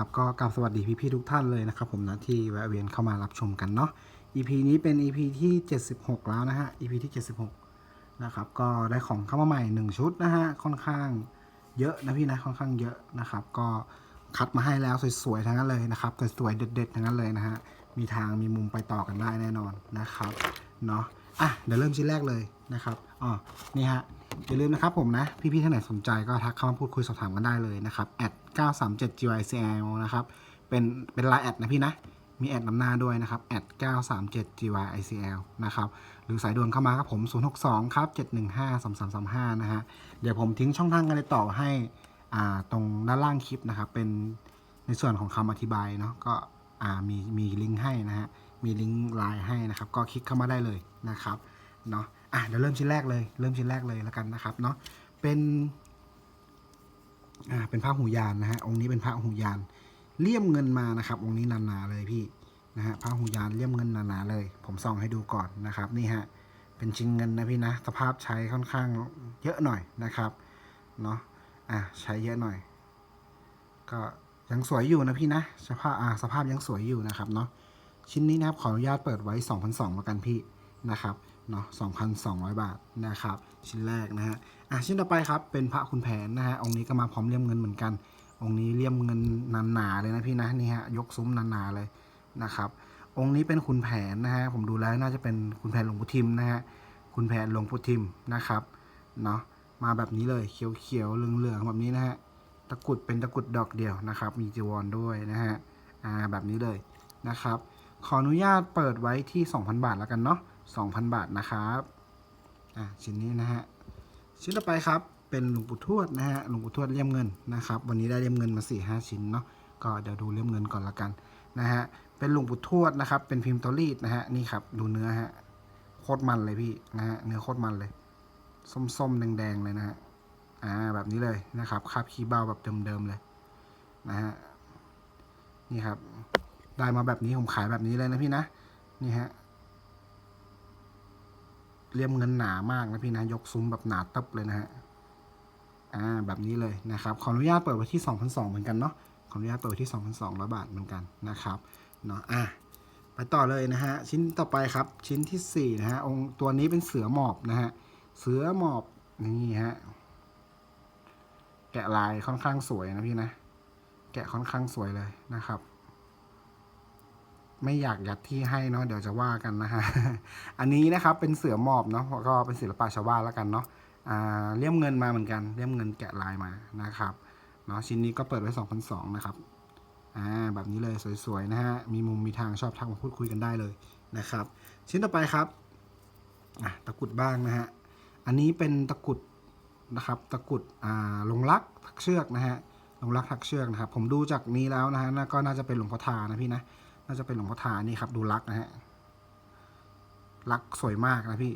ครับก็กราบสวัสดีพี่ๆทุกท่านเลยนะครับผมนะที่แวะเวียนเข้ามารับชมกันเนาะ EP นี้เป็น EP ที่ 76 แล้วนะฮะ EP ที่ 76 นะครับก็ได้ของเข้ามาใหม่ 1 ชุดนะฮะค่อนข้างเยอะนะพี่นะค่อนข้างเยอะนะครับ ก็คัดมาให้แล้วสวยๆทั้งนั้นเลยนะครับสวยๆเด็ดๆทั้งนั้นเลยนะฮะมีทางมีมุมไปต่อกันได้แน่นอนนะครับ เนาะอะเดี๋ยวเริ่มชิ้นแรกเลยนะครับอ๋อนี่ฮะอย่าลืมนะครับผมนะ พี่ๆท่านไหนสนใจก็ทักเข้ามาพูดคุยสอบถามกันได้เลยนะครับแอด937 gycl นะครับเป็นเป็นไลน์แอดนะพี่นะ มีแอดนำหน้าด้วยนะครับแอด937 gycl นะครับหรือสายด่วนเข้ามาครับผม 062 ครับ 715 3335 นะฮะเดี๋ยวผมทิ้งช่องทางการติดต่อให้อ่าตรงด้านล่างคลิปนะครับเป็นในส่วนของคำอธิบายเนาะก็อ่ามีมีลิงก์ให้นะฮะ มีลิงก์ไลน์ให้นะครับ ก็คลิกเข้ามาได้เลยนะครับเนาะอะเดี๋ยวเริ่มชิ้นแรกเลย เริ่มชิ้นแรกเลยแล้วกันนะครับเนาะเป็นอ่าเป็นพระหูยานนะฮะองค์นี้เป็นพระหูยานเลี่ยมเงินมานะครับ องค์นี้หนาๆเลยพี่นะฮะพระหูยานเลี่ยมเงินหนาๆเลย ผมส่องให้ดูก่อนนะครับนี่ฮะเป็นชิ้นเงินนะพี่นะสภาพใช้ค่อนข้างเยอะหน่อยนะครับเนาะอะใช้เยอะหน่อย ก็ยังสวยอยู่นะพี่นะสภาพอ่าสภาพยังสวยอยู่นะครับเนาะ ชิ้นนี้นะครับขออนุญาตเปิดไว้ 2,200แล้วกันพี่นะครับเนาะ2,200 บาทนะครับ ชิ้นแรกนะฮะอะชิ้นต่อไปครับเป็นพระคุณแผนนะฮะองค์นี้ก็มาพร้อมเลี่ยมเงินเหมือนกัน องค์นี้เลี่ยมเงินหนาๆเลยนะพี่นะนี่ฮะยกซุ้มหนาๆเลยนะครับ องค์นี้เป็นคุณแผนนะฮะผมดูแล้วน่าจะเป็นคุณแผนหลวงปู่ทิมนะฮะคุณแผนหลวงปู่ทิมนะครับเนาะมาแบบนี้เลยเขียวๆเหลืองๆแบบนี้นะฮะตะกรุดเป็นตะกรุดดอกเดียวนะครับ มีจีวรด้วยนะฮะอ่าแบบนี้เลยนะครับ ขออนุญาตเปิดไว้ที่ 2,000 บาทแล้วกันเนาะ2,000 บาทนะครับอะชิ้นนี้นะฮะชิ้นต่อไปครับเป็นหลวงปู่ทวดนะฮะหลวงปู่ทวดเลี่ยมเงินนะครับ วันนี้ได้เลี่ยมเงินมา4ี่ห้าชิ้นเนาะก็เดี๋ยวดูเลี่ยมเงินก่อนละกันนะฮะเป็นหลวงปู่ทวดนะครับ เป็นพิมพ์เตอรีดนะฮะนี่ครับดูเนื้อฮะโคตรมันเลยพี่นะฮะเนื้อโคตรมันเลย ส้มๆแดงๆเลยนะฮะอ่าแบบนี้เลยนะครับคาบขี้เบ้าแบบเดิมๆเลยนะฮะนี่ครับ ได้มาแบบนี้ผมขายแบบนี้เลยนะพี่นะ นี่ฮะเลี่ยมเงินหนามากนะพี่นะ ยกซุ้มแบบหนาตึบเลยนะฮะ อ่า แบบนี้เลยนะครับ ขออนุญาตเปิดไว้ที่ 2,200 เหมือนกันเนาะ ขออนุญาตเปิดไว้ที่ 2,200 บาทเหมือนกันนะครับ เนาะ อะไปต่อเลยนะฮะ ชิ้นต่อไปครับ ชิ้นที่สี่นะฮะ องค์ตัวนี้เป็นเสือหมอบนะฮะ เสือหมอบ นี่ฮะ แกะลายค่อนข้างสวยนะพี่นะ แกะค่อนข้างสวยเลยนะครับ ไม่อยากยัดที่ให้เนาะเดี๋ยวจะว่ากันนะฮะ อันนี้นะครับเป็นเสือหมอบเนาะก็เป็นศิลปะชาวบ้านแล้วกันเนาะอ่าเลี่ยมเงินมาเหมือนกันเลี่ยมเงินแกะลายมานะครับเนาะชิ้นนี้ก็เปิดไว้2,200นะครับอ่าแบบนี้เลยสวยๆนะฮะมีมุมมีทางชอบทักมาพูดคุยกันได้เลยนะครับ ชิ้นต่อไปครับอะตะกรุดบ้างนะฮะอันนี้เป็นตะกรุดนะครับตะกรุดอ่าลงรักถักเชือกนะฮะลงรักถักเชือกนะครับผมดูจากนี้แล้วนะฮะก็น่าจะเป็นหลวงพ่อทานะพี่นะ น่าจะเป็นหลวงพ่อทานี่ครับ ดูลักนะฮะลักสวยมากนะพี่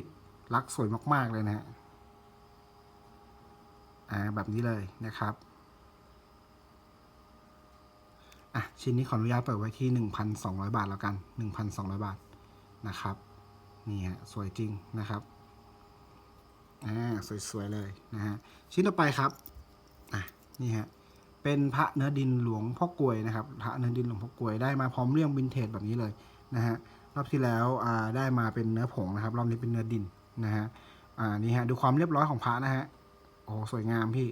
ลักสวยมาก ๆ เลยนะฮะอ่าแบบนี้เลยนะครับอะชิ้นนี้ขออนุญาตเปิดไว้ที่หนึ่งพันสองร้อยบาทแล้วกันหนึ่งพันสองร้อยบาทนะครับนี่ฮะสวยจริงนะครับอ่าสวย ๆ เลยนะฮะชิ้นต่อไปครับอะนี่ฮะ เป็นพระเนื้อดินหลวงพ่อกลวยนะครับพระเนื้อดินหลวงพ่อกลวยได้มาพร้อมเลี่ยมวินเทจแบบนี้เลยนะฮะรอบที่แล้วได้มาเป็นเนื้อผงนะครับรอบนี้เป็นเนื้อดินนะฮะอ่านี่ฮะดูความเรียบร้อยของพระนะฮะโอ้สวยงามพี่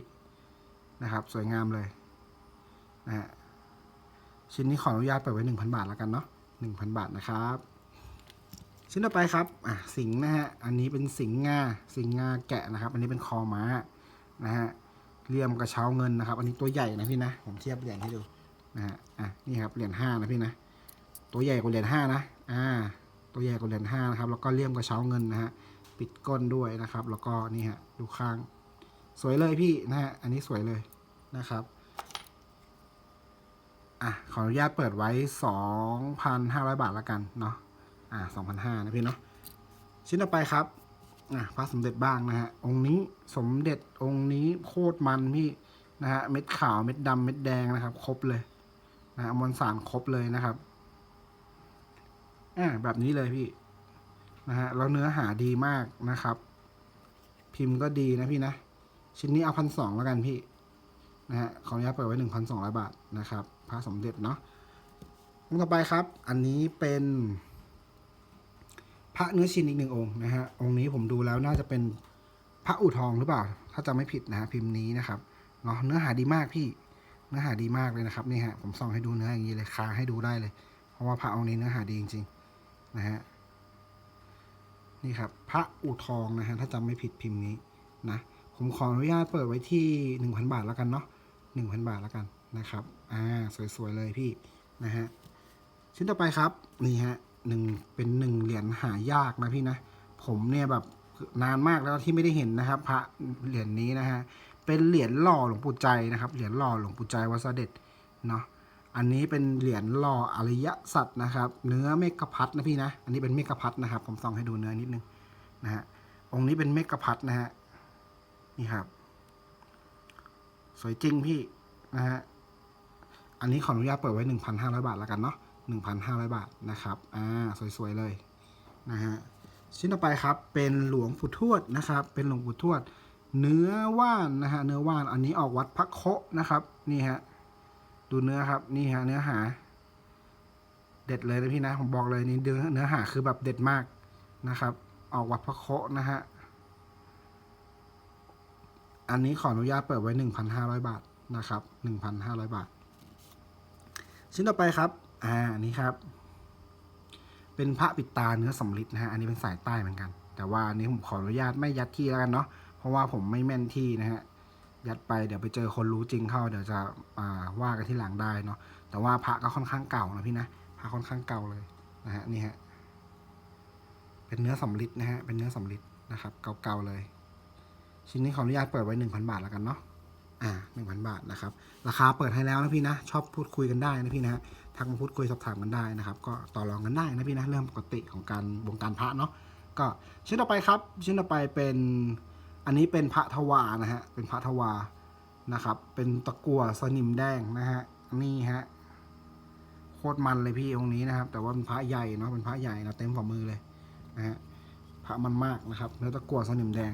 นะครับ สวยงามเลยนะฮะชิ้นนี้ขออนุญาตเปิดไว้หนึ่งพันบาทแล้วกันเนาะหนึ่งพันบาทนะครับชิ้นต่อไปครับอะสิงนะฮะอันนี้เป็นสิงห์งาสิงห์งาแกะนะครับ อันนี้เป็นคอม้านะฮะ เลี่ยมกระเช้าเงินนะครับ อันนี้ตัวใหญ่นะพี่นะ ผมเทียบเหรียญให้ดูนะฮะอะนี่ครับเหรียญห้านะพี่นะ ตัวใหญ่กว่าเหรียญห้านะอ่าตัวใหญ่กว่าเหรียญห้านะครับแล้วก็เลี่ยมกระเช้าเงินนะฮะปิดก้นด้วยนะครับ แล้วก็นี่ฮะดูข้าง สวยเลยพี่นะฮะอันนี้สวยเลยนะครับอะขออนุญาตเปิดไว้สองพันห้าร้อยบาทล้วกันเนาะอ่าสองพันห้านะพี่เนาะชิ้นต่อไปครับ อะพระสมเด็จบ้างนะฮะ องค์นี้สมเด็จองค์นี้โคตรมันพี่นะฮะ เม็ดขาวเม็ดดำเม็ดแดงนะครับ ครบเลยนะมวลสารครบเลยนะครับอ่าแบบนี้เลยพี่นะฮะแล้วเนื้อหาดีมากนะครับ พิมพ์ก็ดีนะพี่นะ ชิ้นนี้เอาพันสองแล้วกันพี่นะฮะขออนุญาตเปิดไว้1,200บาทนะครับพระสมเด็จเนาะต่อไปครับ อันนี้เป็น ระเนื้อชินอีกหนึ่งองค์นะฮะองค์นี้ผมดูแล้วน่าจะเป็นพระอู่ทองหรือเปล่า ถ้าจำไม่ผิดนะฮะพิมพ์นี้นะครับเนาะเนื้อหาดีมากพี่เนื้อหาดีมากเลยนะครับนี่ฮะผมส่องให้ดูเนื้ออย่างนี้เลยคาให้ดูได้เลย เพราะว่าพระองค์นี้เนื้อหาดีจริงๆนะฮะนี่ครับพระอู่ทองนะฮะถ้าจำไม่ผิดพิมพ์นี้นะผมขออนุญาตเปิดไว้ที่หนึ่งพันบาทแล้วกันเนาะหนึ่งพันบาทแล้วกันนะครับอ่าสวยๆเลยพี่นะฮะชิ้นต่อไปครับนี่ฮะ หนึ่งเป็นหนึ่งเหรียญหายากนะพี่นะ ผมเนี่ยแบบนานมากแล้วที่ไม่ได้เห็นนะครับ พระเหรียญนี้นะฮะเป็นเหรียญหล่อหลวงปู่ใจนะครับเหรียญหล่อหลวงปู่ใจวัดเสด็จเนาะอันนี้เป็นเหรียญหล่ออริยสัจนะครับ เนื้อเมกะพัดนะพี่นะ อันนี้เป็นเมกะพัดนะครับ ผมส่องให้ดูเนื้อนิดนึงนะฮะองค์นี้เป็นเมกะพัดนะฮะนี่ครับ สวยจริงพี่นะฮะอันนี้ขออนุญาตเปิดไว้ 1,500 บาทแล้วกันเนาะ 1,500 บาทนะครับ อ่า สวยๆ เลยนะฮะ ชิ้นต่อไปครับ เป็นหลวงปู่ทวดนะครับ เป็นหลวงปู่ทวด เนื้อว่านนะฮะ เนื้อว่าน อันนี้ออกวัดพระโคะนะครับ นี่ฮะ ดูเนื้อครับ นี่ฮะ เนื้อหา เด็ดเลยนะพี่นะ ผมบอกเลยนี่เนื้อเนื้อหาคือแบบเด็ดมากนะครับ ออกวัดพระโคะนะฮะ อันนี้ขออนุญาตเปิดไว้ 1,500 บาทนะครับ 1,500 บาท ชิ้นต่อไปครับ อ่าอันนี้ครับ เป็นพระปิดตาเนื้อสำลิดนะฮะ อันนี้เป็นสายใต้เหมือนกัน แต่ว่าอันนี้ผมขออนุญาตไม่ยัดที่แล้วกันเนาะ เพราะว่าผมไม่แม่นที่นะฮะ ยัดไปเดี๋ยวไปเจอคนรู้จริงเข้าเดี๋ยวจะอ่าว่ากันที่หลังได้เนาะ แต่ว่าพระก็ค่อนข้างเก่านะพี่นะ พระค่อนข้างเก่าเลยนะฮะนี่ฮะ เป็นเนื้อสำลิดนะฮะ เป็นเนื้อสำลิดนะครับ เก่าๆเลย ชิ้นนี้ขออนุญาตเปิดไว้1,000บาทแล้วกันเนาะ อ่า1,000บาทนะครับ ราคาเปิดให้แล้วนะพี่นะ ชอบพูดคุยกันได้นะพี่นะทักมาพูดคุยสอบถามกันได้นะครับ ก็ต่อรองกันได้นะพี่นะ เรื่องปกติของการวงการพระเนาะ ก็ชิ้นต่อไปครับชิ้นต่อไปเป็น อันนี้เป็นพระทวานะฮะ เป็นพระทวานะครับ เป็นตะกั่วสนิมแดงนะฮะ นี่ฮะ โคตรมันเลยพี่องค์นี้นะครับ แต่ว่าเป็นพระใหญ่เนาะ เป็นพระใหญ่นะเต็มฝ่ามือเลยนะฮะ พระมันมากนะครับเนื้อตะกั่วสนิมแดง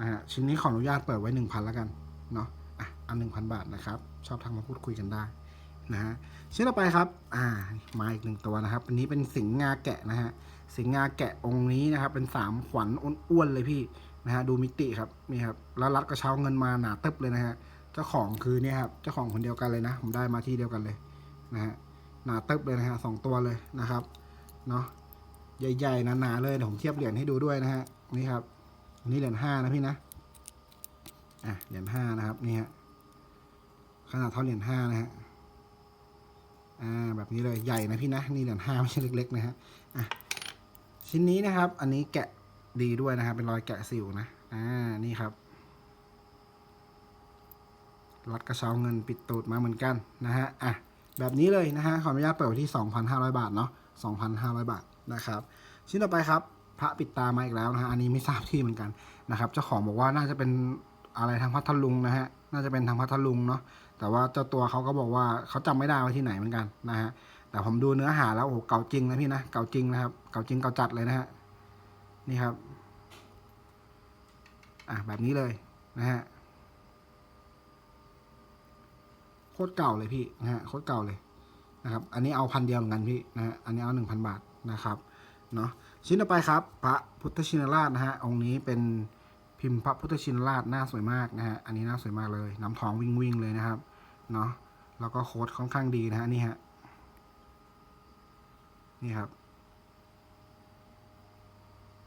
นะฮะ ชิ้นนี้ขออนุญาตเปิดไว้หนึ่งพันแล้วกัน เนาะอะอันหนึ่งพันบาทนะครับ ชอบทักมาพูดคุยกันได้นะฮะชิ้นต่อไปครับ อ่า มาอีกหนึ่งตัวนะครับ อันนี้เป็นสิงห์งาแกะนะฮะ สิงห์งาแกะองค์นี้นะครับ เป็นสามขวัญอ้วนๆเลยพี่นะฮะ ดูมิติครับ นี่ครับ แล้วรัดกระเช้าเงินมาหนาตึบเลยนะฮะ เจ้าของคือเนี่ยครับ เจ้าของคนเดียวกันเลยนะ ผมได้มาที่เดียวกันเลยนะฮะ หนาตึบเลยนะฮะสองตัวเลยนะครับ เนาะใหญ่ๆหนาๆเลย เดี๋ยวผมเทียบเหรียญให้ดูด้วยนะฮะ นี่ครับ อันนี้เหรียญห้านะพี่นะ อะเหรียญห้านะครับนี่ฮะขนาดเท่าเหรียญห้านะฮะอ่าแบบนี้เลยใหญ่นะพี่นะนี่เหรียญห้าไม่ใช่เล็ก ๆ นะฮะอะชิ้นนี้นะครับ อันนี้แกะดีด้วยนะครับเป็นรอยแกะสิวนะอ่านี่ครับรัดกระเช้าเงินปิดตูดมาเหมือนกันนะฮะอะแบบนี้เลยนะฮะขออนุญาตเปิดที่ 2,500 บาทเนาะ2,500 บาทนะครับ ชิ้นต่อไปครับ พระปิดตามาอีกแล้วนะฮะอันนี้ไม่ทราบที่เหมือนกันนะครับ เจ้าของบอกว่าน่าจะเป็น อะไรทางพัทลุงนะฮะ น่าจะเป็นทางพัทลุงเนาะ แต่ว่าเจ้าตัวเขาก็บอกว่าเขาจำไม่ได้ว่าที่ไหนเหมือนกันนะฮะ แต่ผมดูเนื้อหาแล้วโอ้โหเก่าจริงนะพี่นะ เก่าจริงนะครับ เก่าจริงเก่าจัดเลยนะฮะ นี่ครับ อะแบบนี้เลยนะฮะ โคตรเก่าเลยพี่นะฮะ โคตรเก่าเลยนะครับ อันนี้เอาพันเดียวเหมือนกันพี่นะฮะ อันนี้เอาหนึ่งพันบาทนะครับ เนาะ ชิ้นต่อไปครับ พระพุทธชินราชนะฮะ องค์นี้เป็น พิมพ์พระพุทธชินราชหน้าสวยมากนะฮะ อันนี้หน้าสวยมากเลยน้ำทองวิ่งวิ่งเลยนะครับ เนาะ แล้วก็โค้ดค่อนข้างดีนะฮะนี่ฮะ นี่ครับ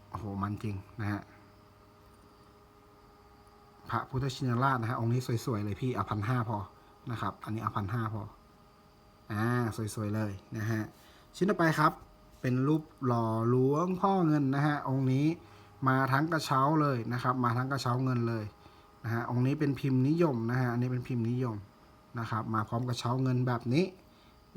โอ้โห มันจริงนะฮะ พระพุทธชินราชนะฮะ องค์นี้สวยๆเลยพี่เอาพันห้าพอ นะครับ อันนี้เอาพันห้าพอ อ่า สวยๆเลยนะฮะ ชิ้นต่อไปครับ เป็นรูปหล่อหลวงพ่อเงินนะฮะ องค์นี้ มาทั้งกระเช้าเลยนะครับ มาทั้งกระเช้าเงินเลยนะฮะองค์นี้เป็นพิมพ์นิยมนะฮะอันนี้เป็นพิมพ์นิยมนะครับ มาพร้อมกระเช้าเงินแบบนี้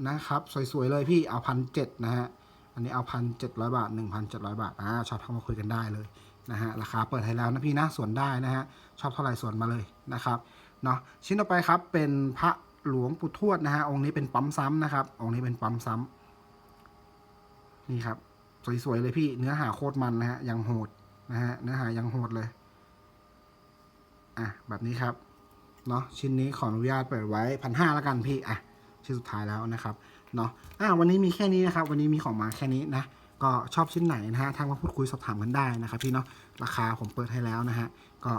นะครับ สวยๆเลยพี่เอาพันเจ็ดนะฮะอันนี้เอาพันเจ็ดร้อยบาทหนึ่งพันเจ็ดร้อยบาทอ่าชอบเข้ามาคุยกันได้เลยนะฮะราคาเปิดให้แล้วนะพี่นะส่วนได้นะฮะชอบเท่าไหร่ส่วนมาเลยนะครับเนาะชิ้นต่อไปครับเป็นพระหลวงปู่ทวดนะฮะองค์นี้เป็นปั๊มซ้ำนะครับองค์นี้เป็นปั๊มซ้ำนี่ครับสวยๆเลยพี่เนื้อหาโคตรมันนะฮะยังโหด นะฮะเนื้อหายังโหดเลย อะ แบบนี้ครับเนาะชิ้นนี้ขออนุญาตเปิดไว้พันห้าแล้วกันพี่อะชิ้นสุดท้ายแล้วนะครับเนาะอะวันนี้มีแค่นี้นะครับ วันนี้มีของมาแค่นี้นะก็ชอบชิ้นไหนนะฮะทางมาพูดคุยสอบถามกันได้นะครับ พี่เนาะราคาผมเปิดให้แล้วนะฮะก็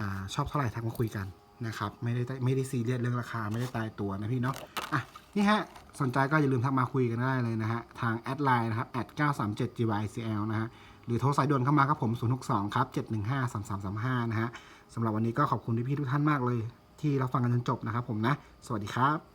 อ่าชอบเท่าไหร่ทักมาคุยกันนะครับไม่ได้ไม่ได้ซีเรียสเรื่องราคาไม่ได้ตายตัวนะพี่เนาะอะนี่ฮะสนใจก็อย่าลืมทักมาคุยกันได้เลยนะฮะทางแอดไลน์นะครับแอด937 gycl นะฮะ หรือโทรสายด่วนเข้ามาครับผม 062 ครับ 715 3335 นะฮะสำหรับวันนี้ก็ขอบคุณพี่ๆทุกท่านมากเลย ที่รับฟังกันจนจบนะครับผมนะ สวัสดีครับ